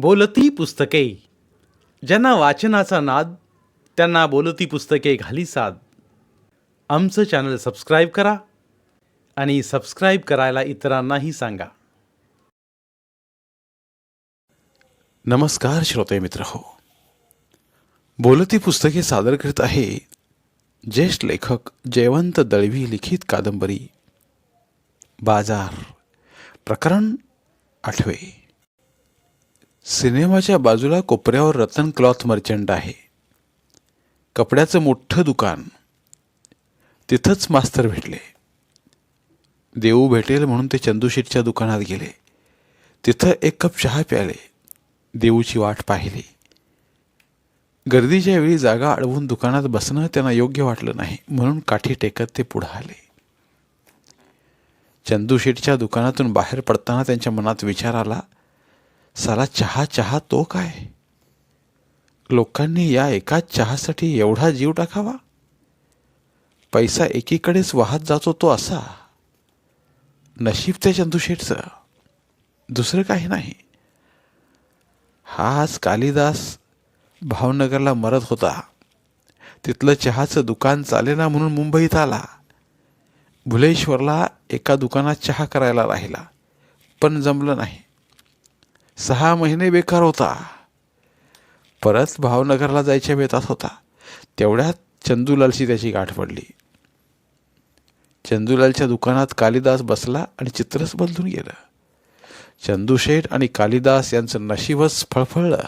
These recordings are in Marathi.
बोलती पुस्तके. ज्यांना वाचनाचा नाद त्यांना बोलती पुस्तके घाली साद. आमचं चॅनल सबस्क्राईब करा आणि सबस्क्राईब करायला इतरांनाही सांगा. नमस्कार श्रोते मित्र हो बोलती पुस्तके सादर करीत आहे ज्येष्ठ लेखक जयवंत दळवी लिखित कादंबरी. बाजार प्रकरण आठवे. सिनेमाच्या बाजूला कोपऱ्यावर रतन क्लॉथ मर्चंट आहे. कपड्याचं मोठं दुकान. तिथंच मास्तर भेटले. देऊ भेटेल म्हणून ते चंदूशीटच्या दुकानात गेले. तिथं एक कप चहा प्याले. देऊची वाट पाहिली. गर्दीच्या वेळी जागा अडवून दुकानात बसणं त्यांना योग्य वाटलं नाही म्हणून काठी टेकत ते पुढं आले. चंदूशीटच्या दुकानातून बाहेर पडताना त्यांच्या मनात विचार आला साला चहा चहा तो काय? लोकांनी या एकाच चहासाठी एवढा जीव टाकावा? पैसा एकीकडेच वाहत जातो तो असा. नशीब त्या चंदूशेठचं दुसरं काही नाही. हाच कालिदास भावनगरला मरत होता. तिथलं चहाचं दुकान चालेना म्हणून मुंबईत आला. भुलेश्वरला एका दुकानात चहा करायला राहिला. पण जमलं नाही. सहा महिने बेकार होता. परत भावनगरला जायच्या बेतात होता. तेवढ्यात चंदूलालशी त्याची गाठ पडली. चंदूलालच्या दुकानात कालिदास बसला आणि चित्रच बदलून गेलं. चंदूशेठ आणि कालिदास यांचं नशीबच फळफळलं.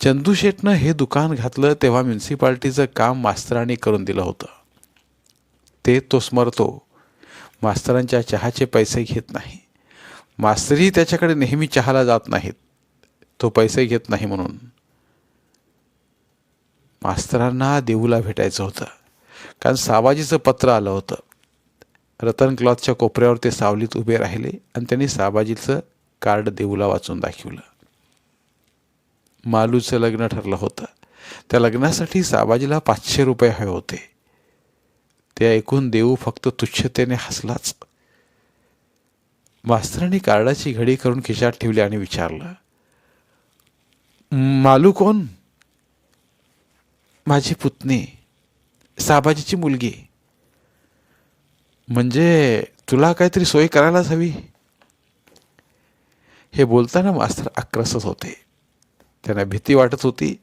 चंदूशेठनं हे दुकान घातलं तेव्हा म्युन्सिपाल्टीचं काम मास्तरांनी करून दिलं होतं. ते तो स्मरतो. मास्तरांच्या चहाचे पैसे घेत नाही. मास्तरही त्याच्याकडे नेहमी चहाला जात नाहीत. तो पैसे घेत नाही म्हणून. मास्तरांना देऊला भेटायचं होतं. कारण साबाजीचं पत्र आलं होतं. रतन क्लॉथच्या कोपऱ्यावर ते सावलीत उभे राहिले आणि त्यांनी साबाजीचं कार्ड देऊला वाचून दाखवलं. मालूचं लग्न ठरलं होतं. त्या लग्नासाठी साबाजीला पाचशे रुपये हवे होते. ते ऐकून देऊ फक्त तुच्छतेने हसलाच. मास्तरांनी कार्डाची घडी करून खिशात ठेवली आणि विचारलं मालू कोण? माझी पुतणी साबाजीची मुलगी. म्हणजे तुला काहीतरी सोय करायलाच हवी? हे बोलताना मास्तर आक्रसत होते. त्यांना भीती वाटत होती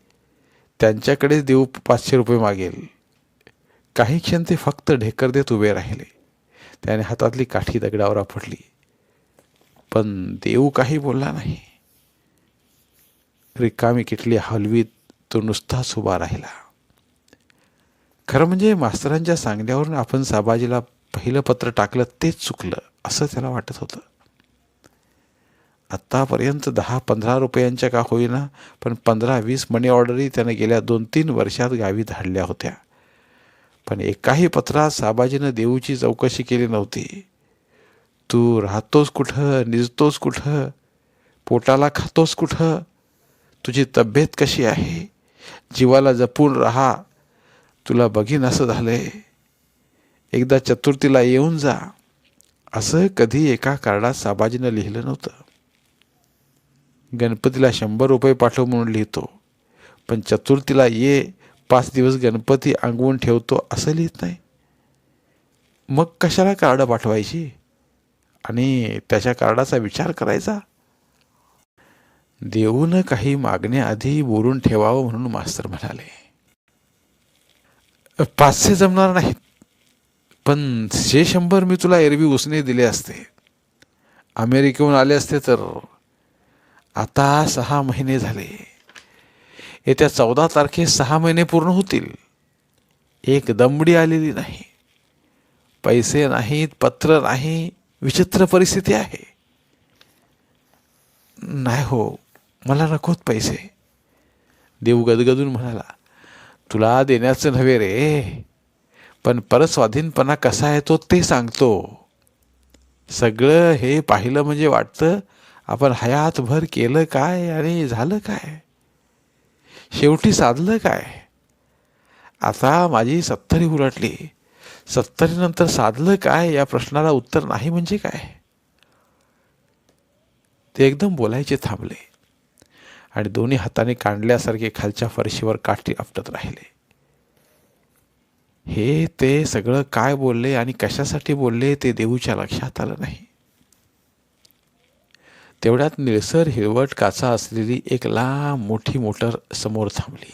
त्यांच्याकडेच देऊ पाचशे रुपये मागेल. काही क्षण ते फक्त ढेकर देत उभे राहिले. त्याने हातातली काठी दगडावर आपटली. पण देऊ काही बोलला नाही. रिकामी किटली हलवीत तो नुसताच उभा राहिला. खरं म्हणजे मास्तरांच्या सांगण्यावरून आपण साबाजीला पहिलं पत्र टाकलं तेच चुकलं असं त्याला वाटत होतं. आत्तापर्यंत दहा पंधरा रुपयांच्या का होईना पण पंधरा वीस मनी ऑर्डरही त्याने गेल्या दोन तीन वर्षात गावी धाडल्या होत्या. पण एकाही पत्रात साबाजीनं देऊची चौकशी केली नव्हती. तू राहतोस कुठं निजतोस कुठं पोटाला खातोस कुठं तुझी तब्येत कशी आहे? जीवाला जपून राहा. तुला बघीन असं झालंय. एकदा चतुर्थीला येऊन जा. असं कधी एका कार्डात साबाजीनं लिहिलं नव्हतं. गणपतीला शंभर रुपये पाठव म्हणून लिहितो. पण चतुर्थीला ये पाच दिवस गणपती अंगवून ठेवतो असं लिहित नाही. मग कशाला कार्ड पाठवायची? आणि त्याच्या कार्डाचा विचार करायचा? देऊन काही मागण्याआधी बोलून ठेवावं म्हणून मास्तर म्हणाले. पाचशे जमणार नाहीत पण शे शंभर मी तुला एरवी उसने दिले असते अमेरिकेहून आले असते तर आता सहा महिने झाले. येत्या चौदा तारखे सहा महिने पूर्ण होतील. एक दमडी आलेली नाही. पैसे नाहीत पत्र नाही विचित्र परिस्थिती आहे. नाही हो मला नकोत पैसे. देव गदगदून म्हणाला तुला देण्याचं नव्हे रे पण परस्वाधीनपणा कसा येतो ते सांगतो. सगळं हे पाहिलं म्हणजे वाटतं आपण हयातभर केलं काय आणि झालं काय? शेवटी साधलं काय? आता माझी सत्तरी उलटली. सत्तरीनंतर साधलं काय? या प्रश्नाला उत्तर नाही म्हणजे काय? ते एकदम बोलायचे थांबले. आणि दोन्ही हाताने काढल्यासारखे खालच्या फरशीवर काठी आपटत राहिले. हे ते सगळं काय बोलले आणि कशासाठी बोलले ते देऊच्या लक्षात आलं नाही. तेवढ्यात निळसर हिरवट काचा असलेली एक लांब मोठी मोटर समोर थांबली.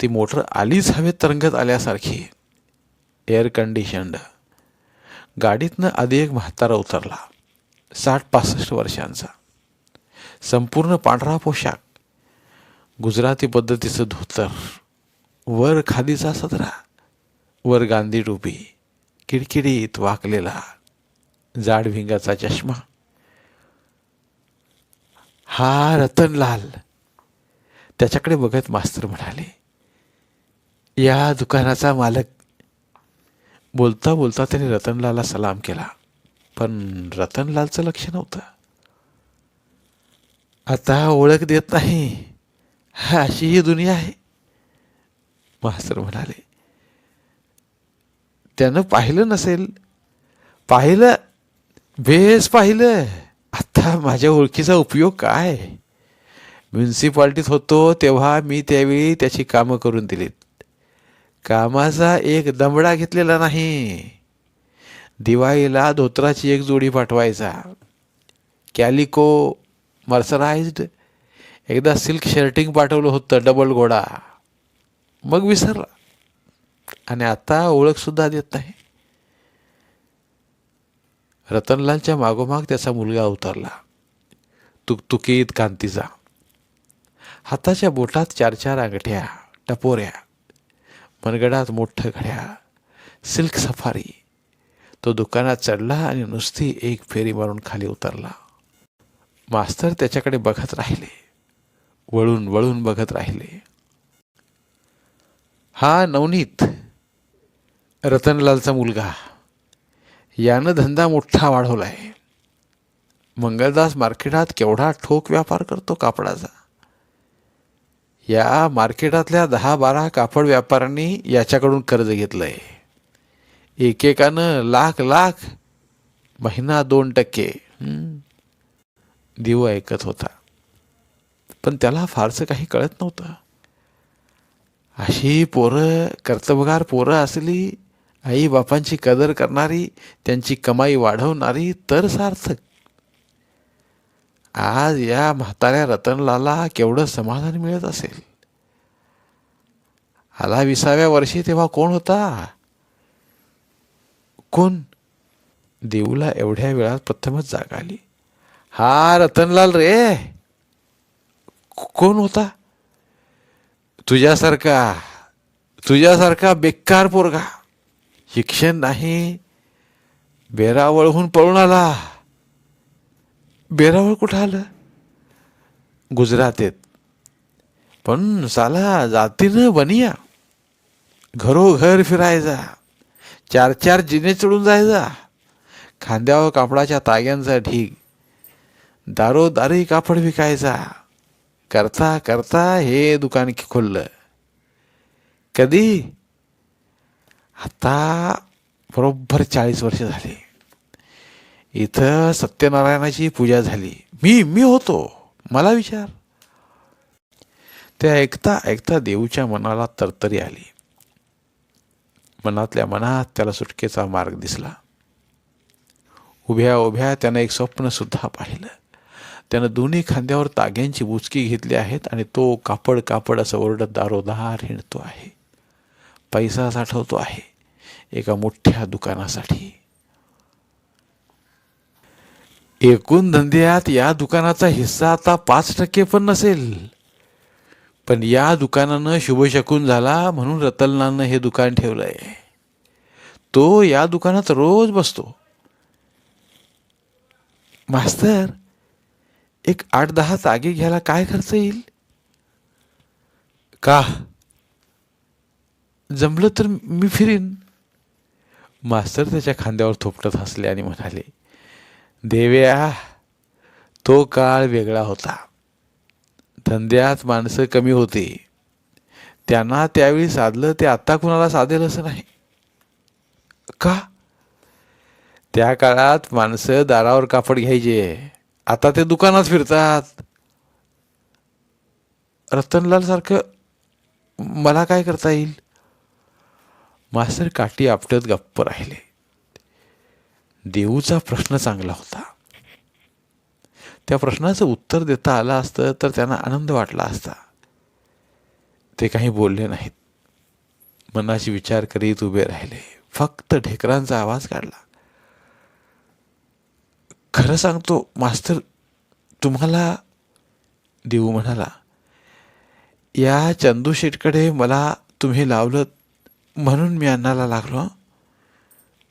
ती मोटर आलीच हवेत तरंगत आल्यासारखी. एअर कंडिशन्ड गाडीतनं आधी एक म्हातारा उतरला. साठ पासष्ट वर्षांचा. संपूर्ण पांढरा पोशाख. गुजराती पद्धतीचं धोतर. वर खादीचा सदरा. वर गांधी टोपी. किडकिडीत वाकलेला. जाड भिंगाचा चष्मा. हा रतनलाल. त्याच्याकडे बघत मास्तर म्हणाले या दुकानाचा मालक बोलता बोलता त्याने रतनलालला सलाम केला. पण रतनलालचं लक्ष नव्हतं. आता ओळख देत नाही. हा अशी ही दुनिया आहे. मास्तर म्हणाले. त्यानं पाहिलं नसेल. पाहिलं. बेस पाहिलं. आता माझ्या ओळखीचा उपयोग काय? म्युन्सिपाल्टीत होतो तेव्हा मी त्यावेळी त्याची कामं करून दिलीत. कामाचा एक दमडा घेतलेला नाही. दिवाळीला धोत्राची एक जोडी पाठवायचा. Calico mercerised. एकदा सिल्क शर्टिंग पाठवलं होतं डबल घोडा. मग विसरला. आणि आता ओळखसुद्धा देत नाही. रतनलालच्या मागोमाग त्याचा मुलगा उतरला. तुकतुकीत कांतीचा. हाताच्या बोटात चार चार अंगठ्या टपोऱ्या. मनगडात मोठं घड्या सिल्क सफारी. तो दुकानात चढला आणि नुसती एक फेरी मारून खाली उतरला. मास्तर त्याच्याकडे बघत राहिले. वळून वळून बघत राहिले. हा नवनीत. रतनलालचा मुलगा. यानं धंदा मोठा आहे मंगलदास मार्केटात केवढा ठोक व्यापार करतो कापडाचा. या मार्केटातल्या दहा बारा कापड व्यापाऱ्यांनी याच्याकडून कर्ज घेतलं आहे एकेकानं लाख लाख महिना दोन टक्के. दिव ऐकत होता. पण त्याला फारसं काही कळत नव्हतं. अशी पोरं कर्तबगार पोरं असली आईबापांची कदर करणारी त्यांची कमाई वाढवणारी तर सार्थक. आज या म्हाताऱ्या रतनलाला केवढं समाधान मिळत असेल? आला विसाव्या वर्षी तेव्हा कोण होता? कोण? देऊला एवढ्या वेळात प्रथमच जाग आली. हा रतनलाल रे! कोण होता? तुझ्यासारखा तुझ्यासारखा बेकार पोरगा. शिक्षण नाही. बेरावळहून पळून आला. बेरावळ कुठं आलं? गुजरातेत. पण साला जातीनं बनिया. घरोघर फिरायचा. चार चार जिने चढून जायचा. खांद्यावर कापडाच्या ताग्यांचा ढीग. दारोदारी कापड विकायचा. करता करता हे दुकान खोललं. कधी? आता बरोबर चाळीस वर्ष झाली. इथं सत्यनारायणाची पूजा झाली. मी मी होतो. मला विचार. ते ऐकता ऐकता देऊच्या मनाला तरतरी आली. मनातल्या मनात त्याला सुटकेचा मार्ग दिसला. उभ्या उभ्या त्यानं एक स्वप्न सुद्धा पाहिलं. त्यानं दोन्ही खांद्यावर ताग्यांची बुचकी घेतली आहेत आणि तो कापड कापड असं ओरडत दारोदार हिंडतो आहे. पैसा साठवतो आहे. एका मोठ्या दुकानासाठी. एकूण धंद्यात या दुकानाचा हिस्सा आता पाच टक्के पण नसेल. पण या दुकानानं शुभशकून झाला म्हणून रतलनानं हे दुकान ठेवलं आहे तो या दुकानात रोज बसतो. मास्तर एक आठ दहा तागे घ्यायला काय खर्च येईल? का? जमलं तर मी फिरीन. मास्तर त्याच्या खांद्यावर थोपटत हसले आणि म्हणाले देव्या तो काळ वेगळा होता. धंद्यात माणसं कमी होती. त्यांना त्यावेळी साधलं ते आत्ता कुणाला साधेल असं नाही. का? त्या काळात माणसं दारावर कापड घ्यायचे. आता ते दुकानात फिरतात. रतनलाल सारखं मला काय करता येईल? मास्तर काठी आपटत गप्प राहिले. देऊचा प्रश्न चांगला होता. त्या प्रश्नाचं उत्तर देता आलं असतं तर त्यांना आनंद वाटला असता. ते काही बोलले नाहीत. मनाशी विचार करीत उभे राहिले. फक्त ढेकरांचा आवाज काढला. खरं सांगतो मास्तर तुम्हाला देऊ म्हणाला या चंदू शेटकडे मला तुम्ही लावलं म्हणून मी अन्नाला लागलो हं.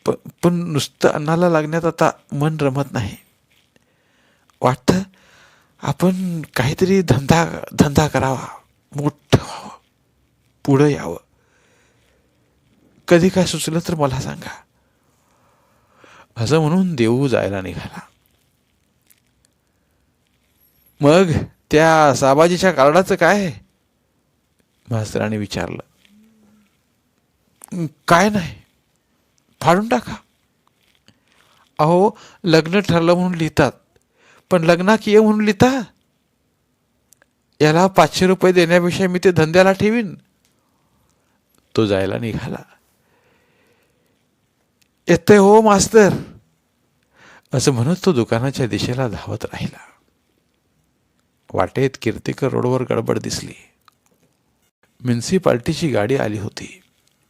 प पण नुसतं अन्नाला लागण्यात आता मन रमत नाही. वाटतं आपण काहीतरी धंदा धंदा करावा. मोठं व्हावं. पुढं यावं. कधी काय सुचलं तर मला सांगा. असं म्हणून देऊ जायला निघाला. मग त्या साबाजीच्या कार्डाचं काय? मास्तराने विचारलं. काय नाही. फाडून टाका. अहो लग्न ठरलं म्हणून लिहितात. पण लग्नाक ये म्हणून लिहिता? याला पाचशे रुपये देण्यापेक्षा मी ते धंद्याला ठेवीन. तो जायला निघाला. येते हो मास्तर. असं म्हणत तो दुकानाच्या दिशेला धावत राहिला. वाटेत कीर्तिकर रोडवर गडबड दिसली. म्युन्सिपाल्टीची गाडी आली होती.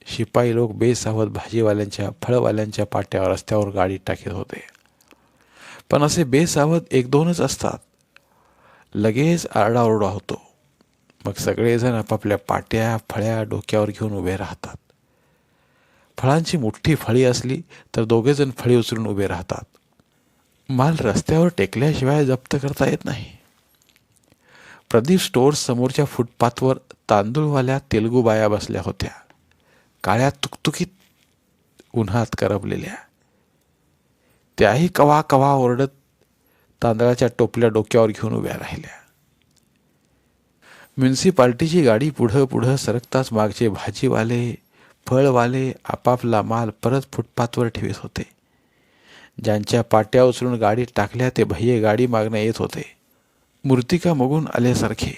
शिपाई लोक बेसावत भाजीवाल्यांच्या फळवाल्यांच्या पाट्यावर रस्त्यावर गाडी टाकीत होते. पण असे बेसावत एक दोनच असतात. लगेच आरडाओरडा होतो. मग सगळेजण आपापल्या पाट्या फळ्या डोक्यावर घेऊन उभे राहतात. फळांची मोठी फळी असली तर दोघेजण फळी उचलून उभे राहतात. माल रस्त्यावर टेकल्याशिवाय जप्त करता येत नाही. प्रदीप स्टोअर्स समोरच्या फुटपाथवर तांदूळवाल्या तेलगू बाया बसल्या होत्या. काळ्या तुकतुकीत उन्हात करपलेल्या. त्याही कवा कवा ओरडत तांदळाच्या टोपल्या डोक्यावर घेऊन उभ्या राहिल्या. म्युन्सिपाल्टीची गाडी पुढं पुढं सरकताच मागचे भाजीवाले फळवाले आपापला माल परत फुटपाथवर ठेवत होते. ज्यांच्या पाट्या उचलून गाडीत टाकल्या ते भय्ये गाडी मागणं येत होते. मूर्तिका मगून आल्यासारखे.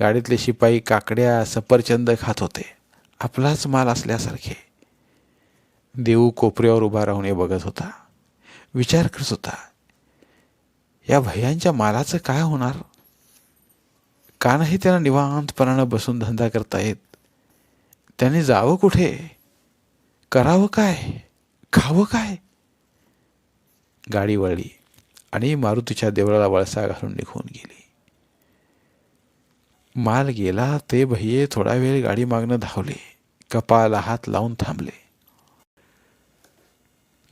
गाडीतले शिपाई काकड्या सफरचंद खात होते. आपलाच माल असल्यासारखे. देऊ कोपऱ्यावर उभा राहून हे बघत होता. विचार करत होता या भैयांच्या मालाचं काय होणार? का नाही त्यांना निवांतपणानं बसून धंदा करता येत? त्यांनी जावं कुठे? करावं काय? खावं काय? गाडी वळली आणि मारुतीच्या देवळाला वळसा घालून निघून गेली. माल गेला ते भैये थोडा वेळ गाडी मागणं धावले. कपाळाला हात लावून थांबले.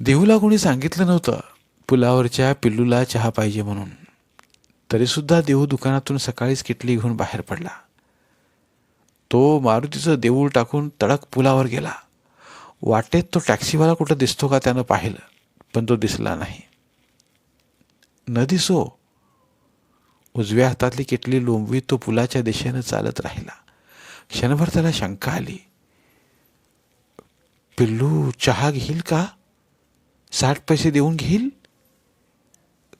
देहूला कोणी सांगितलं नव्हतं पुलावरच्या पिल्लूला चहा पाहिजे म्हणून. तरीसुद्धा देहू दुकानातून सकाळीच किटली घेऊन बाहेर पडला. तो मारुतीचं देऊळ टाकून तडक पुलावर गेला. वाटेत तो टॅक्सीवाला कुठं दिसतो का त्यानं पाहिलं पण तो दिसला नाही. न दिसो. उजव्या हातातली किटली लोंबवीत तो पुलाच्या दिशेनं चालत राहिला. क्षणभर त्याला शंका आली. पिल्लू चहा घेईल का? साठ पैसे देऊन घेईल?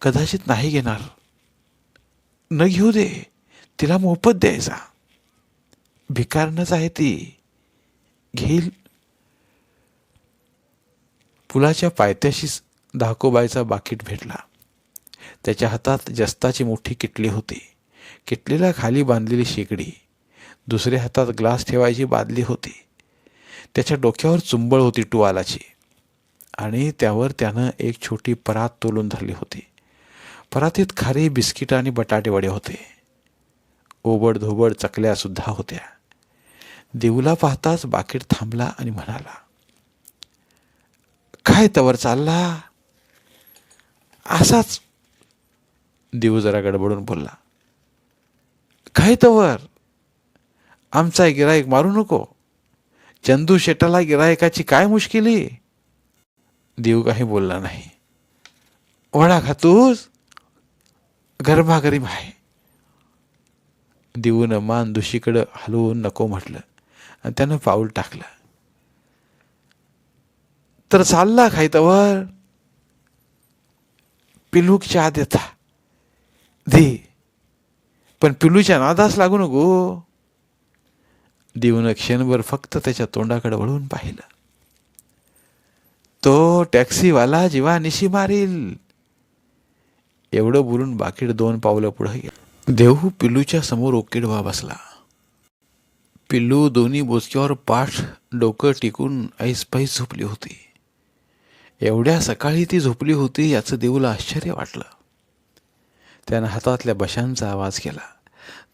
कदाचित नाही घेणार. न घेऊ दे. तिला मोफत द्यायचा. भिकारनच आहे ती. घेईल. पुलाच्या पायथ्याशीच धाकोबाईचा बाकीट भेटला. त्याच्या हातात जस्ताची मोठी किटली होती. किटलीला खाली बांधलेली शेगडी. दुसऱ्या हातात ग्लास ठेवायची बादली होती. त्याच्या डोक्यावर चुंबळ होती टुवालाची. आणि त्यावर त्यानं एक छोटी परात तोलून धरली होती. परातीत खारी बिस्किट आणि बटाटे वडे होते. ओबड धोबड चकल्या सुद्धा होत्या. देऊला पाहताच बाकीट थांबला आणि म्हणाला काय तवर चालला? असाच. देऊ जरा गडबडून बोलला काय तवर? आमचा गिराईक मारू नको. चंदू शेटाला गिरायकाची काय मुश्किली? देऊ काही बोलला नाही. वडा खातूस? गरमागरीम आहे. देऊन मान दुशीकडं हलवून नको म्हटलं. आणि त्यानं पाऊल टाकलं. तर चालला खायतवर पिलूक चहा देता दे. पण पिलूच्या नादास लागू नको. देऊन क्षणभर फक्त त्याच्या तोंडाकडे वळून पाहिलं. तो टॅक्सीवाला जीवा निशी मारील. एवढं बोलून बाकीड दोन पावलं पुढे गेलं. देहू पिल्लूच्या समोर ओकेडवा बसला. पिल्लू दोन्ही बोचक्यावर पाठ डोकं टिकून ऐसपैस झोपली होती. एवढ्या सकाळी ती झोपली होती याचं देऊला आश्चर्य वाटलं. त्यानं हातातल्या बशांचा आवाज केला.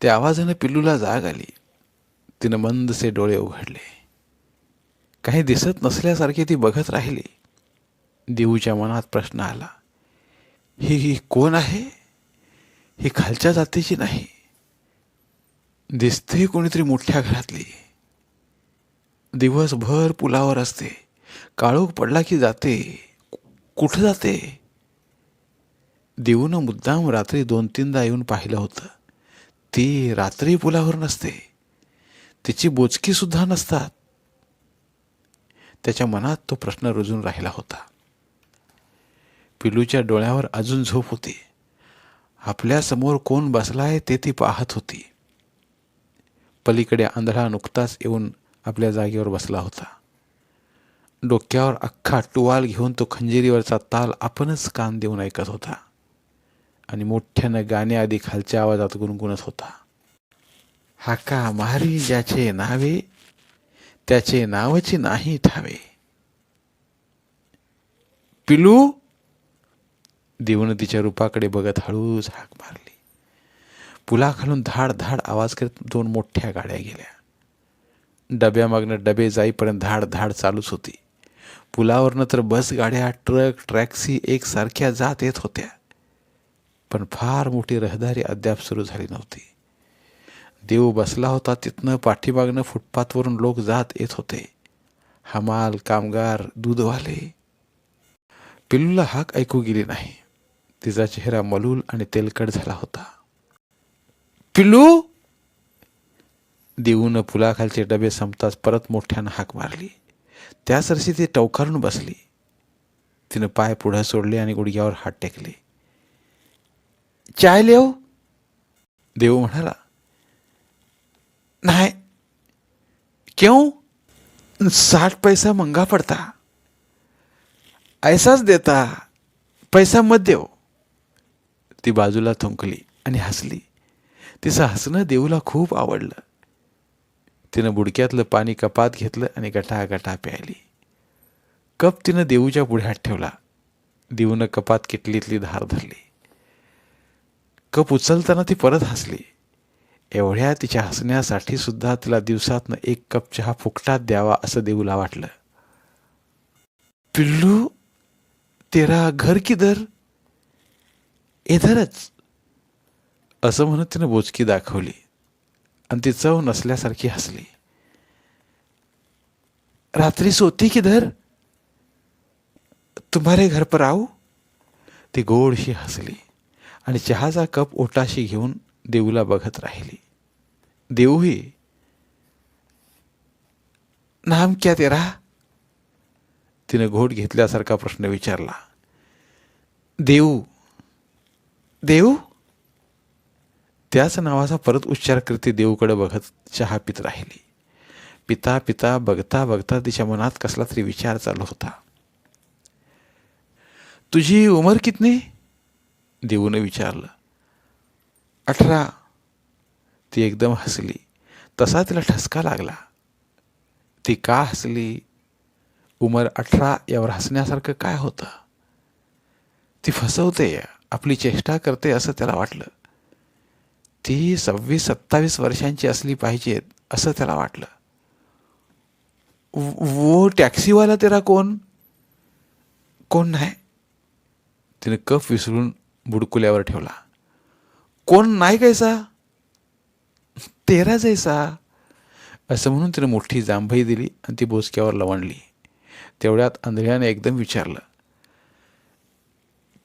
त्या आवाजानं पिल्लूला जाग आली. तिनं मंदसे डोळे उघडले. काही दिसत नसल्यासारखे ती बघत राहिली. देऊच्या मनात प्रश्न आला ही ही कोण आहे? ही खालच्या जातीची नाही. दिसते कोणीतरी मोठ्या घरातली. दिवसभर पुलावर असते. काळोख पडला की जाते. कुठं जाते? देऊन मुद्दाम रात्री दोन तीनदा येऊन पाहिलं होतं. ती रात्री पुलावर नसते. तिची बोचकी सुद्धा नसतात. त्याच्या मनात तो प्रश्न रुजून राहिला होता. पिलूच्या डोळ्यावर अजून झोप होती. आपल्यासमोर कोण बसलाय ते ती पाहत होती. पलीकडे आंधळा नुकताच येऊन आपल्या जागेवर बसला होता. डोक्यावर अख्खा टुवाल घेऊन तो खंजिरीवरचा ताल आपणच कान देऊन ऐकत होता. आणि मोठ्यानं गाण्याआधी खालच्या आवाजात गुणगुणत होता. हाका मारी ज्याचे नावे त्याचे नावची नाही ठावे. पिलू देऊन तिच्या रूपाकडे बघत हळूच हाक मारली. पुलाखालून धाड धाड आवाज करत दोन मोठ्या गाड्या गेल्या. डब्यामागनं डबे जाईपर्यंत धाड धाड चालूच होती. पुलावरनं तर बस गाड्या ट्रक ट्रॅक्सी एकसारख्या जात येत होत्या. पण फार मोठी रहदारी अद्याप सुरू झाली नव्हती. देव बसला होता तिथनं पाठीमागनं फुटपाथवरून लोक जात येत होते. हमाल कामगार दूधवाले. पिल्लूला हाक ऐकू गेली नाही. तिचा चेहरा मलूल आणि तेलकट झाला होता. पिल्लू! देऊन पुलाखालचे डबे संपताच परत मोठ्यानं हाक मारली. त्याच ती टवकारून बसली. तिनं पाय पुढं सोडले आणि गुडघ्यावर हात टेकले. चाय लेव देव म्हणाला नाही. क्यों? साठ पैसा मंगा पडता. ऐसाच देता. पैसा मत देव. ती बाजूला थुंकली आणि हसली. तिचं हसणं देऊला खूप आवडलं. तिनं बुडक्यातलं पाणी कपात घेतलं आणि गटा गटा प्यायली. कप तिनं देऊच्या पुढ्यात ठेवला. देऊनं कपात किटलीतली धार धरली. कप उचलताना ती परत हसली. एवढ्या तिच्या हसण्यासाठी सुद्धा तिला दिवसातनं एक कप चहा फुकटात द्यावा असं देऊला वाटलं. पिल्लू तेरा घर किधर? इधरच. असं म्हणत तिनं बोचकी दाखवली आणि ती चव नसल्यासारखी हसली. रात्री सोती किधर? तुम्हारे घर पर आऊ ती गोडशी हसली आणि चहाचा कप ओटाशी घेऊन देऊला बघत राहिली. देऊही नाम क्या तेरा? तिनं घोट घेतल्यासारखा प्रश्न विचारला. देऊ देऊ? त्याच नावाचा परत उच्चार करते देऊकडे बघत चहा पित राहिली. पिता पिता बघता बघता तिच्या मनात कसला तरी विचार चालू होता. तुझी उमर कितनी? देऊनं विचारलं. अठरा. ती एकदम हसली. तसा तिला ठसका लागला. ती का हसली? उमर अठरा यावर हसण्यासारखं काय होतं? ती फसवते आपली चेष्टा करते असं त्याला वाटलं. ती सव्वीस सत्तावीस वर्षांची असली पाहिजेत असं त्याला वाटलं. वो टॅक्सीवाला तेरा कोण? कोण नाही? तिने कफ विसरून बुडकुल्यावर ठेवला. कोण नाही कैसा तेरा जैसा असं म्हणून तिने मोठी जांभई दिली आणि ती बोचक्यावर लवणली तेवढ्यात आंधळ्याने एकदम विचारलं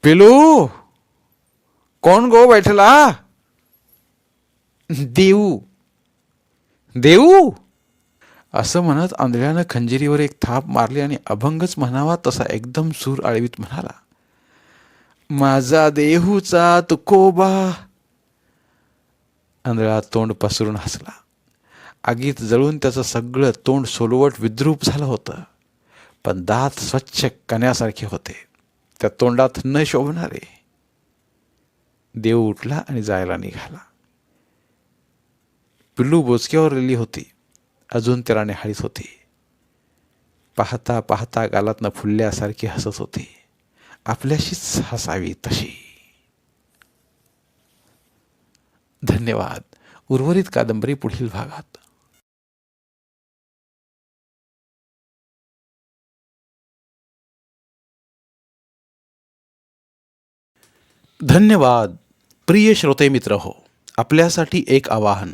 पेलू कोण गो बैठला? देऊ. देऊ? असं म्हणत आंधळ्यानं खंजिरीवर एक थाप मारली आणि अभंगच म्हणावा तसा एकदम सूर आळवीत म्हणाला माझा देहूचा तुकोबा आंधळा तोंड पसरून हसला आगीत जळून त्याचं सगळं तोंड सोलवट विद्रूप झालं होतं पण दात स्वच्छ कण्यासारखे होते त्या तोंडात न शोभणारे देव उठला आणि जायला निघाला पिल्लू बोचक्यावर रेली होती अजून त्याला निहाळीत होती पाहता पाहता गालातनं फुलल्यासारखी हसत होती आपल्याशीच हसावी तशी धन्यवाद. उर्वरित कादंबरी पुढील भागात. धन्यवाद. प्रिय श्रोते मित्र हो आपल्यासाठी एक आवाहन.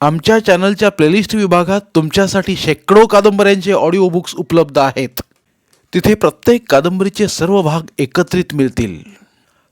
आमच्या चॅनलच्या प्लेलिस्ट विभागात तुमच्यासाठी शेकडो कादंबऱ्यांचे ऑडिओ बुक्स उपलब्ध आहेत. तिथे प्रत्येक कादंबरीचे सर्व भाग एकत्रित मिळतील.